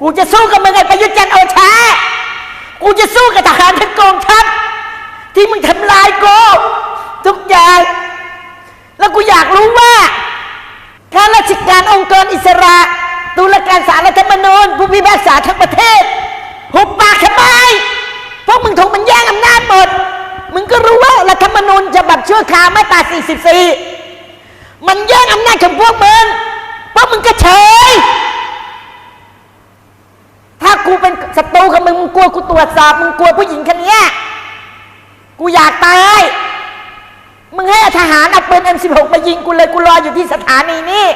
กูจะสู้กับมึงไอ้ประยุทธ์จันทร์โอชา กูจะสู้กับทหารทั้งกองทัพที่มึงทำลายกูทุกอย่าง แล้วกูอยากรู้ว่าข้าราชการองค์กรอิสระ ตุลาการศาลรัฐธรรมนูญผู้พิพากษาทั้งประเทศหุบปากทำไมพวกมึงถูกมันแย่งอำนาจหมด มึงก็รู้ว่ารัฐธรรมนูญฉบับชั่วคราวมาตรา44 มันแย่งอำนาจของพวกมึงเพราะมึงก็เฉย ถ้ากูเป็นศัตรูกับมึงมึงก ลัวกูตรวจสอบมึงกลัวผู้หญิงคนเนี้ยกูอยากตายมึงให้ทหารเอาปืน M16 มายิงกูเลยกูรออยู่ที่สถานีนี่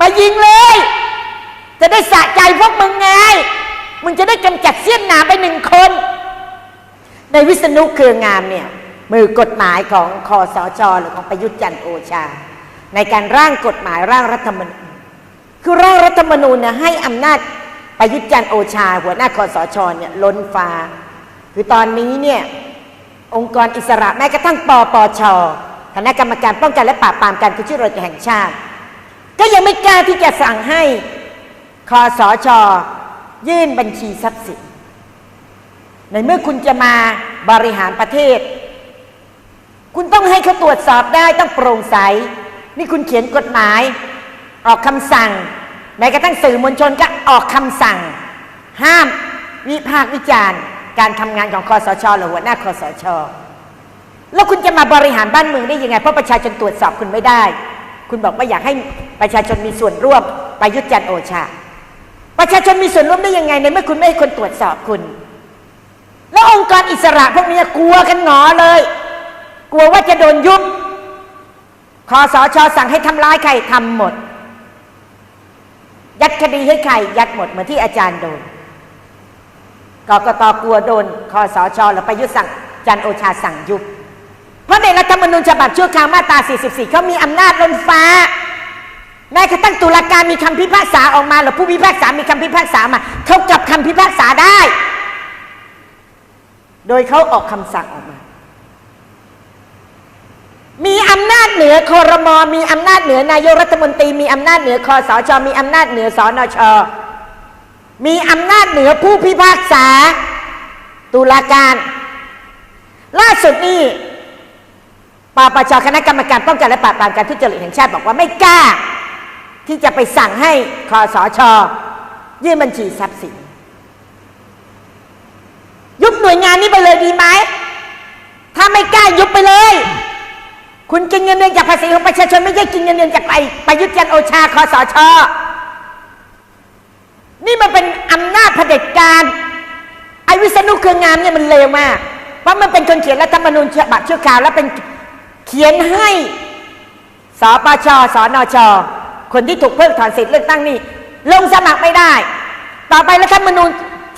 มายิงเลย จะได้สะใจพวกมึงไง มึงจะได้กำจัดเสี้ยนหนามไปหนึ่งคน ในวิษณุเครืองามเนี่ย มือกฎหมายของคอสชหรือของประยุทธ์จันทร์โอชา ในการร่างกฎหมายร่างรัฐธรรมนูญคือร่างรัฐธรรมนูญเนี่ยให้อำนาจ ประยุทธ์จันโอชา หัวหน้าคอสชเนี่ยล้นฟ้า คือตอนนี้เนี่ยองค์กรอิสระแม้กระทั่งปปชคณะกรรมการป้องกันและปราบปรามการทุจริตแห่งชาติ ก็ยังไม่กล้าที่จะสั่งให้คอสช ยื่นบัญชีทรัพย์สิน ในเมื่อคุณจะมาบริหารประเทศ คุณต้องให้เขาตรวจสอบได้ต้องโปร่งใส นี่คุณเขียนกฎหมาย ออกคำสั่ง แม้กระทั่งสื่อมวลชนก็ออกคำสั่ง ห้ามวิพากษ์วิจารณ์ การทำงานของคอสชหรือหัวหน้าคอสช แล้วคุณจะมาบริหารบ้านเมืองได้ยังไง เพราะประชาชนตรวจสอบคุณไม่ได้ คุณบอกว่าอยากให้ประชาชนมีส่วนร่วมประยุทธ์จันโอชา ประชาชนมีส่วนร่วมได้ยังไงในเมื่อคุณไม่ให้คนตรวจสอบคุณ แล้วองค์กรอิสระพวกนี้กลัวกันหงอเลย กลัวว่าจะโดนยุบคอสชสั่งให้ทำร้ายใครทำหมด ยัดคดีให้ใคร ยัดหมดเหมือนที่อาจารย์โดนกกตกลัวโดนคอสชหรือประยุทธ์สั่งจันโอชาสั่งยุบ เพราะในรัฐธรรมนูญฉบับชั่วคราวมาตรา 44 เขามีอำนาจล้นฟ้า แม้กระทั่งตุลาการมีคำพิพากษาออกมาหรือผู้พิพากษามีคำพิพากษามาเขากลับคำพิพากษาได้ โดยเขาออกคำสั่งออกมา มีอำนาจเหนือคอรมอมีอำนาจเหนือนายกรัฐมนตรี มีอำนาจเหนือคอสช มีอำนาจเหนือสนช มีอำนาจเหนือผู้พิพากษา ตุลาการ ล่าสุดนี่ปปชคณะกรรมการป้องกันและปราบปรามการทุจริตแห่งชาติบอกว่าไม่กล้า ที่จะไปสั่งให้คอสช ยื่นบัญชีทรัพย์สิน ยุบหน่วยงานนี้ไปเลยดีไหมถ้าไม่กล้ายุบไปเลย คุณกินเงินเดือนจากภาษีของประชาชนไม่ใช่กินเงินเดือนจากไปประยุทธ์จันโอชาคอสชนี่มันเป็นอำนาจเผด็จการไอ้วิษณุเครืองามเนี่ยมันเลวมาก เพราะมันเป็นคนเขียนรัฐธรรมนูญฉบับชั่วคราวแล้วเป็นเขียนให้สปชสนช คนที่ถูกเพิกถอนสิทธิ์เลือกตั้งนี่ลงสมัครไม่ได้ ต่อไปรัฐธรรมนูญ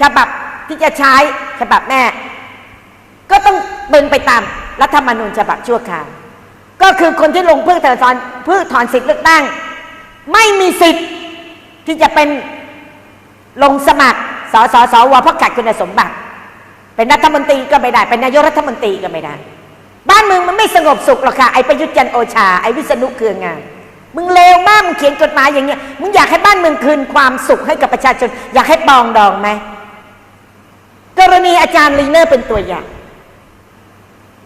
ฉบับที่จะใช้ฉบับแม่ก็ต้องเป็นไปตามรัฐธรรมนูญฉบับชั่วคราว ก็คือคนที่ลงเพื่อถอนเพื่อถอนสิทธิ์เลือกตั้ง ไม่มีสิทธิ์ที่จะเป็นลงสมัครสสสวเพราะขาดคุณสมบัติ เป็นรัฐมนตรีก็ไม่ได้ เป็นนายกรัฐมนตรีก็ไม่ได้ บ้านเมืองมันไม่สงบสุขหรอกค่ะไอ้ประยุทธ์จันโอชาไอ้วิษณุเครืองามมึงเลวมากมึงเขียนกฎหมายอย่างเงี้ยมึงอยากให้บ้านเมืองคืนความสุขให้กับประชาชน อยากให้ปองดองไหมกรณีอาจารย์ลีเนอร์เป็นตัวอย่าง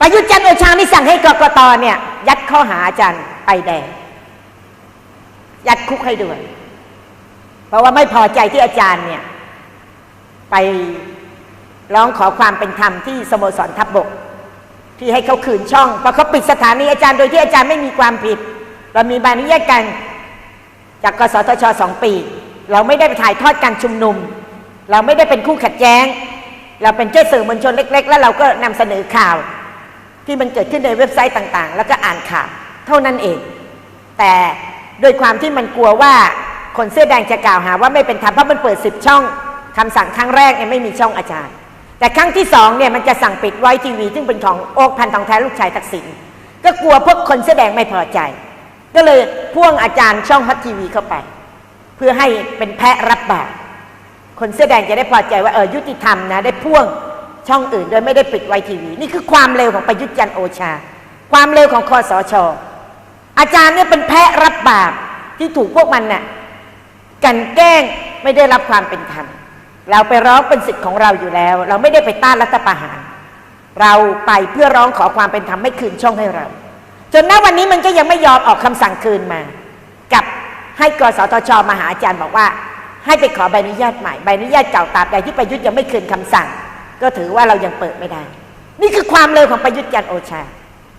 ประยุทธ์จันโอชานี่สั่งให้กกตเนี่ย ยัดข้อหาอาจารย์ไปแดง ยัดคุกให้ด้วย เพราะว่าไม่พอใจที่อาจารย์เนี่ย ไปร้องขอความเป็นธรรมที่สโมสรทัพบก ที่ให้เขาคืนช่องเพราะเขาปิดสถานีอาจารย์โดยที่อาจารย์ไม่มีความผิด เรามีใบอนุญาตกัน จากกสทชสองปี เราไม่ได้ไปถ่ายทอดการชุมนุม เราไม่ได้เป็นคู่ขัดแย้ง เราเป็นเจ้าสื่อมวลชนเล็ก ๆ แล้วเราก็นำเสนอข่าว ที่มันเกิดขึ้นในเว็บไซต์ต่างๆ แล้วก็อ่านข่าวเท่านั้นเอง แต่โดยความที่มันกลัวว่าคนเสื้อแดงจะกล่าวหาว่าไม่เป็นธรรมเพราะมันเปิดสิบช่องคำสั่งครั้งแรกเนี่ยไม่มีช่องอาจารย์ แต่ครั้งที่สองเนี่ยมันจะสั่งปิดไว้ทีวี ซึ่งเป็นของโอ๊กพันทองแท้ลูกชายทักษิณก็กลัวพวกคนเสื้อแดงไม่พอใจ ก็เลยพ่วงอาจารย์ช่องฮัททีวีเข้าไป เพื่อให้เป็นแพะรับบาปคนเสื้อแดงจะได้พอใจว่าเออยุติธรรมนะได้พ่วง ช่องอื่นโดยไม่ได้ปิดไวทีวี นี่คือความเร็วของประยุทธ์จันโอชา ความเร็วของคอสช อาจารย์เนี่ยเป็นแพะรับบาปที่ถูกพวกมันน่ะกันแกล้งไม่ได้รับความเป็นธรรมเราไปร้องเป็นสิทธิ์ของเราอยู่แล้ว เราไม่ได้ไปต้านรัฐประหาร เราไปเพื่อร้องขอความเป็นธรรมให้คืนช่องให้เรา จนณวันนี้มันก็ยังไม่ยอมออกคำสั่งคืนมา กับให้กสทชมาหาอาจารย์บอกว่า ให้ไปขอใบอนุญาตใหม่ใบอนุญาตเก่าตราบใดที่ประยุทธ์ยังไม่คืนคำสั่ง ก็ถือว่าเรายังเปิดไม่ได้ นี่คือความเร็วของประยุทธ์จันโอชา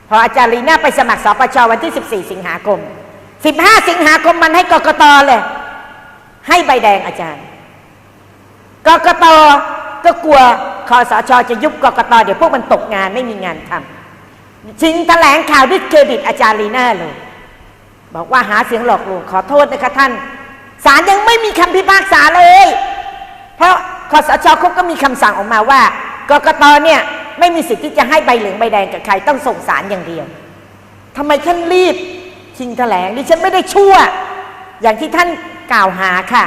พออาจารย์ลีน่าไปสมัครสปชวันที่ 14 สิงหาคม 15 สิงหาคมมันให้กกตเลย ให้ใบแดงอาจารย์กกตก็กลัวคอสชจะยุบกกตเดี๋ยวพวกมันตกงานไม่มีงานทำชิงแถลงข่าวด้วยเครดิตอาจารย์ลีน่าเลย บอกว่าหาเสียงหลอกลวงขอโทษนะคะท่านศาลยังไม่มีคำพิพากษาเลย เพราะ คอสชเขาก็มีคำสั่งออกมาว่ากกตเนี่ยไม่มีสิทธิ์ที่จะให้ใบเหลืองใบแดงกับใครต้องส่งศาลอย่างเดียวทำไมท่านรีบชิงแถลงดิฉันไม่ได้ชั่ว อย่างที่ท่านกล่าวหาค่ะ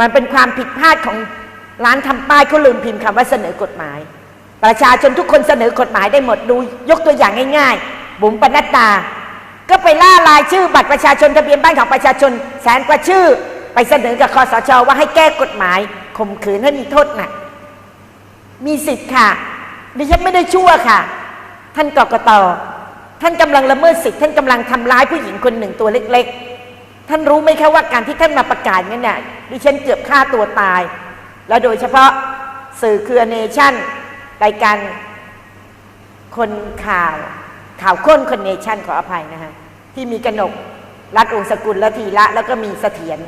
มันเป็นความผิดพลาดของร้านทำป้ายเขาลืมพิมพ์คำว่าเสนอกฎหมาย ประชาชนทุกคนเสนอกฎหมายได้หมดดู ยกตัวอย่างง่าย ๆ บุ๋มปนัดดาก็ไปล่ารายชื่อบัตรประชาชนทะเบียนบ้านของประชาชนแสนกว่าชื่อ ไปเสนอกับคอสชว่าให้แก้กฎหมาย ข่มขืนให้มีโทษหนัก มีสิทธิ์ค่ะ ดิฉันไม่ได้ชั่วค่ะ ท่านกกตท่านกำลังละเมิดสิทธิ์ท่านกำลังทำร้ายผู้หญิงคนหนึ่งตัวเล็ก ๆ ท่านรู้ไหมคะว่าการที่ท่านมาประกาศงั้นเนี่ยดิฉันเกือบฆ่าตัวตาย แล้วโดยเฉพาะสื่อคือเนชั่นรายการคนข่าวข่าวค้นคนเนชั่นขออภัยนะคะที่มีกนกรัฐองสกุลและทีละ แล้วก็มีเสถียร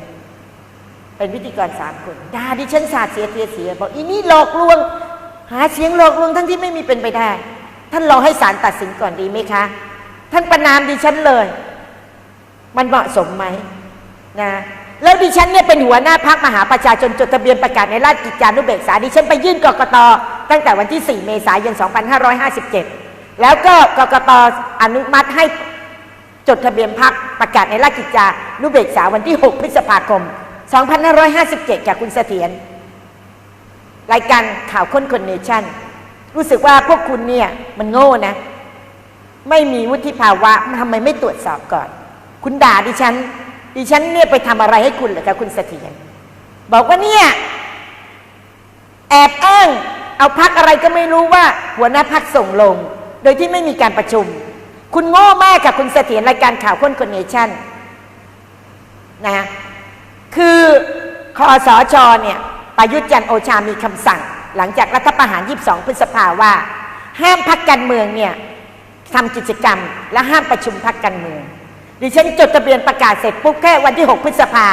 เป็นพิธีกรสามคนด่าดิฉันสาดเสียเทียเสียบอกอีนี่หลอกลวง หาเสียงหลอกลวงทั้งที่ไม่มีเป็นไปได้ ท่านรอให้ศาลตัดสินก่อนดีไหมคะ ท่านประนามดิฉันเลย มันเหมาะสมไหมนะแล้วดิฉันเนี่ยเป็นหัวหน้าพักมหาประชาชนจดทะเบียนประกาศในราชกิจจานุเบกษาดิฉันไปยื่นกกตตั้งแต่วันที่ 4 เมษายน 2557 แล้วก็กกตอนุมัติให้จดทะเบียนพักประกาศในราชกิจจานุเบกษาวันที่ 6 พฤษภาคม 2557 จากคุณเสถียรรายการข่าวค้นคนเนชั่น รู้สึกว่าพวกคุณเนี่ย มันโง่นะ ไม่มีวุฒิภาวะทำไมไม่ตรวจสอบก่อน คุณด่าดิฉัน ดิฉันเนี่ยไปทำอะไรให้คุณเหรอคะคุณเสถียรบอกว่าเนี่ย แอบอ้างเอาพักอะไรก็ไม่รู้ว่า หัวหน้าพักส่งลง โดยที่ไม่มีการประชุม คุณโง่มากค่ะคุณเสถียรรายการข่าวค้นคนเนชั่นนะ คือคอสชเนี่ยประยุทธ์จันโอชามีคำสั่ง หลังจากรัฐประหาร 22 พฤษภาว่า ห้ามพักการเมืองเนี่ยทำกิจกรรม และห้ามประชุมพักการเมือง ดิฉันจดทะเบียนประกาศเสร็จปุ๊บแค่วันที่ 6 พฤษภา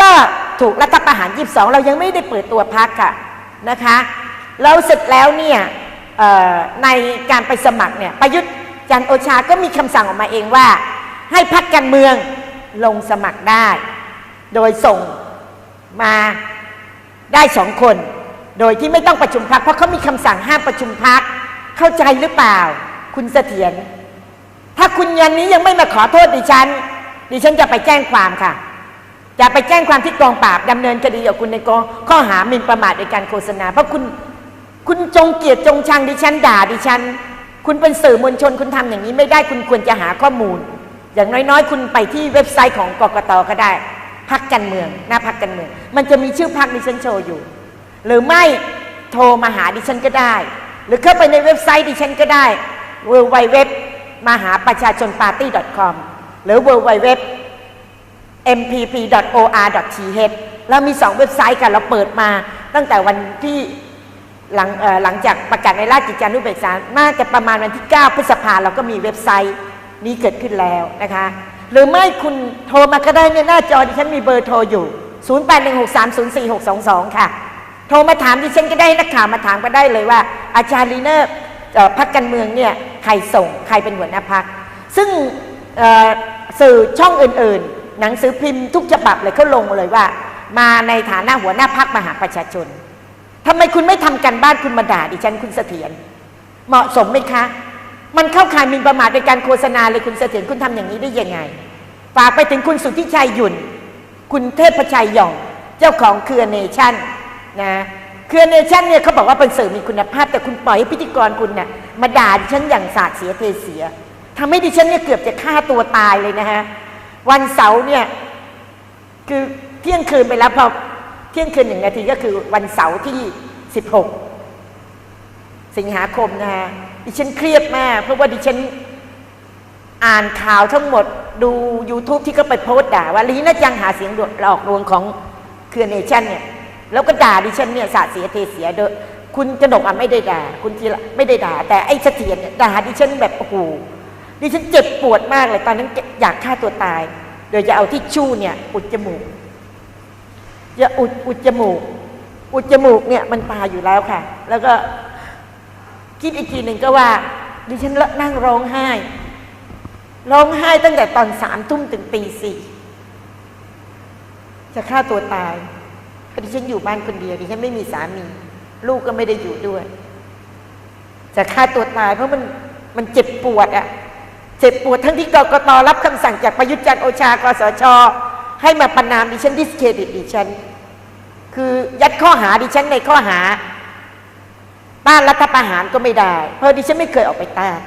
ก็ถูกรัฐประหาร 22 เรายังไม่ได้เปิดตัวพักค่ะนะคะแล้วเสร็จแล้วเนี่ยในการไปสมัครเนี่ยประยุทธ์จันโอชาก็มีคำสั่งออกมาเองว่า ให้พักการเมืองลงสมัครได้ โดยส่งมาได้สองคน โดยที่ไม่ต้องประชุมพักเพราะเขามีคำสั่งห้ามประชุมพักเข้าใจหรือเปล่า คุณเสถียรถ้าคุณยันนี้ยังไม่มาขอโทษดิฉัน ดิฉันจะไปแจ้งความค่ะ จะไปแจ้งความที่กองปราบดำเนินคดีกับคุณในกองข้อหาหมิ่นประมาทในการโฆษณา เพราะคุณคุณจงเกียดจงชังดิฉันด่าดิฉัน คุณเป็นสื่อมวลชนคุณทำอย่างนี้ไม่ได้คุณควรจะหาข้อมูล อย่างน้อยๆ คุณไปที่เว็บไซต์ของกกตก็ได้ พักการเมือง หน้าพักการเมือง มันจะมีชื่อพักดิฉันโชว์อยู่ หรือไม่โทรมาหาดิฉันก็ได้ หรือเข้าไปในเว็บไซต์ดิฉันก็ได้ w w w มหาประชาชนปาร์ตี้ .com หรือ w w w mpp.or.th แล้วมีสองเว็บไซต์กันเราเปิดมาตั้งแต่วันที่หลังหลังจากประกาศในราชกิจจานุเบกษาน่าจะประมาณวันที่ 9 พฤษภาเราก็มีเว็บไซต์นี้เกิดขึ้นแล้วนะคะ หรือไม่คุณโทรมาก็ได้เนี่ยหน้าจอดิฉันมีเบอร์โทรอยู่ 0816304622 ค่ะ โทรมาถามดิฉันก็ได้นักข่าวมาถามก็ได้เลยว่า อาจารย์ลีเนอร์พักการเมืองเนี่ยใครส่งใครเป็นหัวหน้าพัก ซึ่งสื่อช่องอื่นๆ หนังสือพิมพ์ทุกฉบับเลยเขาลงเลยว่า มาในฐานะหัวหน้าพักมหาประชาชนทำไมคุณไม่ทำกันบ้านคุณมาด่าดิฉันคุณเสถียรเหมาะสมไหมคะ มันเข้าข่ายมินประมาทในการโฆษณาเลยคุณเสถียรคุณทำอย่างนี้ได้ยังไง ฝากไปถึงคุณสุทธิชัยหยุ่นคุณเทพชัยหย่องเจ้าของเครือเนชั่นนะเครือเนชั่นเนี่ยเขาบอกว่าเป็นสื่อมีคุณภาพ แต่คุณปล่อยให้พิธีกรคุณเนี่ยมาด่าดิฉันอย่างสาดเสียเทเสียทำให้ดิฉันเนี่ยเกือบจะฆ่าตัวตายเลยนะฮะวันเสาร์เนี่ยคือเที่ยงคืนไปแล้วพอเที่ยงคืนหนึ่งนาทีก็คือวันเสาร์ที่ 16 สิงหาคมนะฮะดิฉันเครียดมากเพราะว่าดิฉัน อ่านข่าวทั้งหมดดู YouTube ที่เขาไปโพส์ด่า ว่าลีน่าจังหาเสียงหลอกลวงของเครือเนชั่นเนี่ยแล้วก็ด่าดิฉันเนี่ยสาเสียเทเสียเดอคุณกนกอะไม่ได้ด่า คุณทีละไม่ได้ด่า แต่ไอ้เสถียรเนี่ยด่าดิฉันแบบโอ้โหดิฉันเจ็บปวดมากเลยตอนนั้นอยากฆ่าตัวตาย โดยจะเอาที่ชู่เนี่ย อุดจมูกจะอุดอุดจมูก อุดจมูกเนี่ยมันตายอยู่แล้วค่ะ แล้วก็คิดอีกทีหนึ่งก็ว่า ดิฉันนั่งร้องไห้ ร้องไห้ตั้งแต่ตอนสามทุ่มถึงตีสี่จะฆ่าตัวตายเพราะดิฉันอยู่บ้านคนเดียวดิฉันไม่มีสามี ลูกก็ไม่ได้อยู่ด้วย จะฆ่าตัวตายเพราะมันมันเจ็บปวดอะเจ็บปวดทั้งที่กกตรับคำสั่งจากประยุทธ์จันทร์โอชากสช ให้มาประนามดิฉันดิสเครดิตดิฉัน คือยัดข้อหาดิฉันในข้อหาต้านรัฐประหารก็ไม่ได้ เพราะดิฉันไม่เคยออกไปต้าน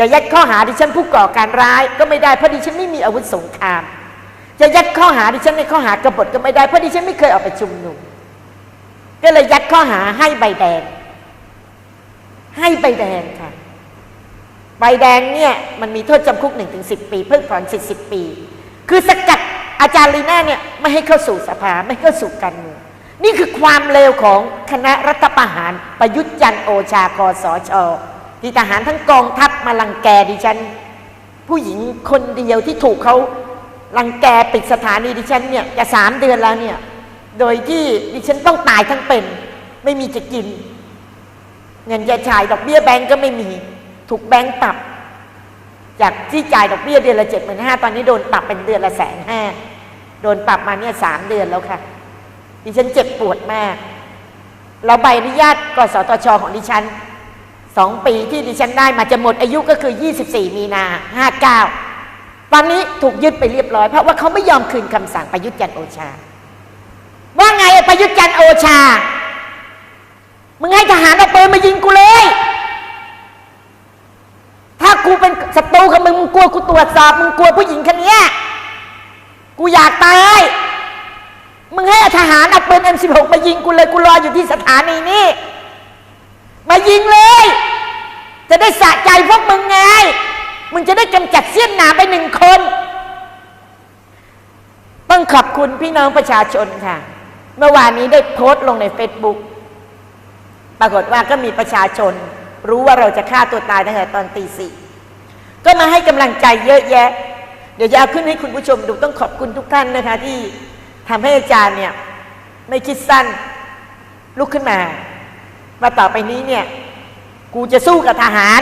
จะยัดข้อหาดิฉันผู้ก่อการร้ายก็ไม่ได้เพราะดิฉันไม่มีอาวุธสงครามจะยัดข้อหาดิฉันในข้อหากบฏก็ไม่ได้เพราะดิฉันไม่เคยออกไปชุมนุมก็เลยยัดข้อหาให้ใบแดง ให้ใบแดงค่ะ ใบแดงเนี่ยมันมีโทษจำคุกหนึ่งถึงสิบปี เพิกถอนสิทธิ์สิบปี คือสกัดอาจารย์ลีน่าเนี่ยไม่ให้เข้าสู่สภาไม่ให้เข้าสู่การเมืองนี่คือความเลวของคณะรัฐประหารประยุทธ์จันโอชาคอสช ที่ทหารทั้งกองทัพมาลังแกดิฉัน ผู้หญิงคนเดียวที่ถูกเขาลังแกปิดสถานีดิฉันเนี่ยจะสามเดือนแล้วเนี่ย โดยที่ดิฉันต้องตายทั้งเป็น ไม่มีจะกิน เงินจะจ่ายดอกเบี้ยแบงก์ก็ไม่มี ถูกแบงก์ปรับ จากที่จ่ายดอกเบี้ยเดือนละเจ็ดหมื่นห้าตอนนี้โดนปรับเป็นเดือนละแสนห้าโดนปรับมาเนี่ยสามเดือนแล้วค่ะ ดิฉันเจ็บปวดมาก เราใบอนุญาตกสทชของดิฉัน สองปีที่ดิฉันได้มาจะหมดอายุก็คือ 24 มีนา59ตอนนี้ถูกยึดไปเรียบร้อย เพราะว่าเขาไม่ยอมคืนคำสั่งประยุทธ์จันโอชา ว่าไงประยุทธ์จันโอชา มึงให้ทหารเอาปืนมายิงกูเลย ถ้ากูเป็นศัตรูกับมึงมึงกลัวกูตรวจสอบมึงกลัวผู้หญิงคนนี้กูอยากตายมึงให้ทหารเอาปืน M16 มายิงกูเลยกูรออยู่ที่สถานีนี้มายิงเลย จะได้สะใจพวกมึงไง มึงจะได้กำจัดเสี้ยนหนาไปหนึ่งคน ต้องขอบคุณพี่น้องประชาชนค่ะ เมื่อวานนี้ได้โพสต์ลงในเฟซบุ๊กปรากฏว่าก็มีประชาชน รู้ว่าเราจะฆ่าตัวตายตั้งแต่ตอนตีสี่ก็มาให้กำลังใจเยอะแยะ เดี๋ยวจะเอาขึ้นให้คุณผู้ชมดูต้องขอบคุณทุกท่านนะคะ ที่ทำให้อาจารย์เนี่ยไม่คิดสั้นลุกขึ้นมา มาต่อไปนี้เนี่ย กูจะสู้กับทหาร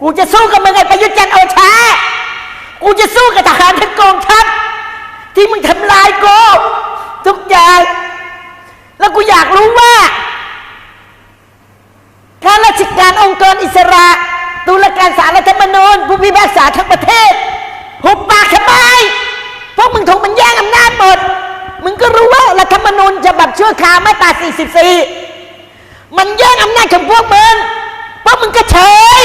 กูจะสู้กับมึงไอ้ประยุทธ์จันทร์โอชา กูจะสู้กับทหารทั้งกองทัพที่มึงทำลายกูทุกอย่าง แล้วกูอยากรู้ว่าข้าราชการองค์กรอิสระตุลาการศาลรัฐธรรมนูญผู้พิพากษาทั้งประเทศหุบปากทำไมพวกมึงถูกมันแย่งอำนาจหมด มึงก็รู้ว่ารัฐธรรมนูญฉบับชั่วคราวมาตรา44 มันแย่งอำนาจของพวกมึงพวกมึงก็เฉย